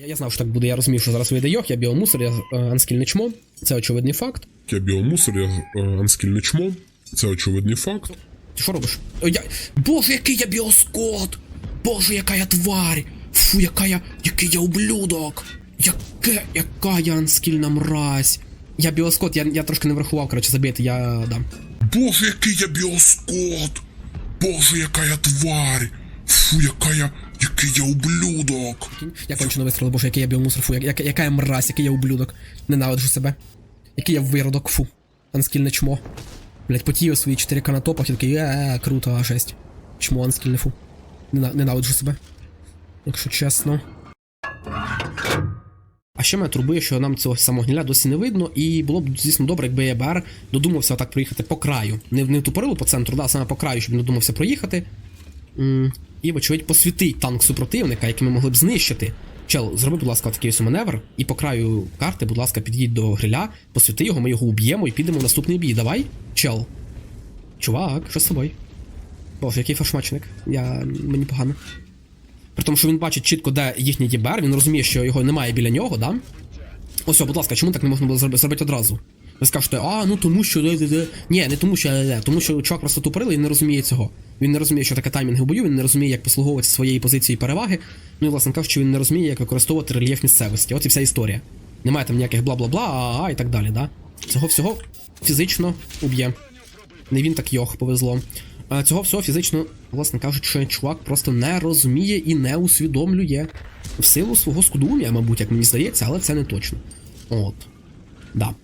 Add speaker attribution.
Speaker 1: Я, я знав, що так буде, я розумів, що зараз вийде йох, я біомусор, я е, анскільне чмо. Це очевидний факт.
Speaker 2: Я біомусор, я е, анскільне чмо. Це очевидний факт.
Speaker 1: Ти що робиш? Я... Боже, який я біоскот! Боже, яка я тварь! Фу, яка я. який я ублюдок! Яке, яка я анскільна мразь! Я біоскот, я, я трошки не врахував, коротше, забити, я дам.
Speaker 2: Боже, який я біоскот! Боже, яка я тварь! Фу, яка я. Який я ублюдок!
Speaker 1: Я кончено вистрілив, боже, який я біомусор, фу, я, яка, я мразь, який я ублюдок. Ненавиджу себе. Який я виродок, фу. Анскільне чмо. Блять, потію свої 4К на топах і такий, е, круто, а 6. Чмо анскільне, фу. Нена- Ненавиджу себе. Якщо чесно. А ще мене турбує, що нам цього самогніля досі не видно, і було б, звісно, добре, якби ЄБР додумався отак проїхати по краю. Не, не тупорило по центру, да, саме по краю, щоб він додумався проїхати. І, вочевидь, посвітить танк супротивника, який ми могли б знищити. Чел, зроби, будь ласка, такий ось маневр, і по краю карти, будь ласка, під'їдь до гриля, посвіти його, ми його уб'ємо і підемо в наступний бій. Давай, чел. Чувак, що з тобою? Боже, який фашмачник. Я. мені погано. При тому, що він бачить чітко, де їхній ЄБР, він розуміє, що його немає біля нього, да? Ось, будь ласка, чому так не можна було зроби- зробити одразу? Ви скажете, а, ну тому що. де- де- де». Ні, не тому що, де. тому що чувак просто тупорилий і не розуміє цього. Він не розуміє, що таке таймінг у бою, він не розуміє, як послуговуватися своєї позиції переваги. Ну і, власне кажучи, він не розуміє, як використовувати рельєф місцевості. От і вся історія. Немає там ніяких бла-бла-бла, а, і так далі, да? Цього всього фізично уб'є. Не він так йох, повезло. Цього всього фізично, власне кажучи, чувак просто не розуміє і не усвідомлює в силу свого скудум'я, мабуть, як мені здається, але це не точно. От. Да.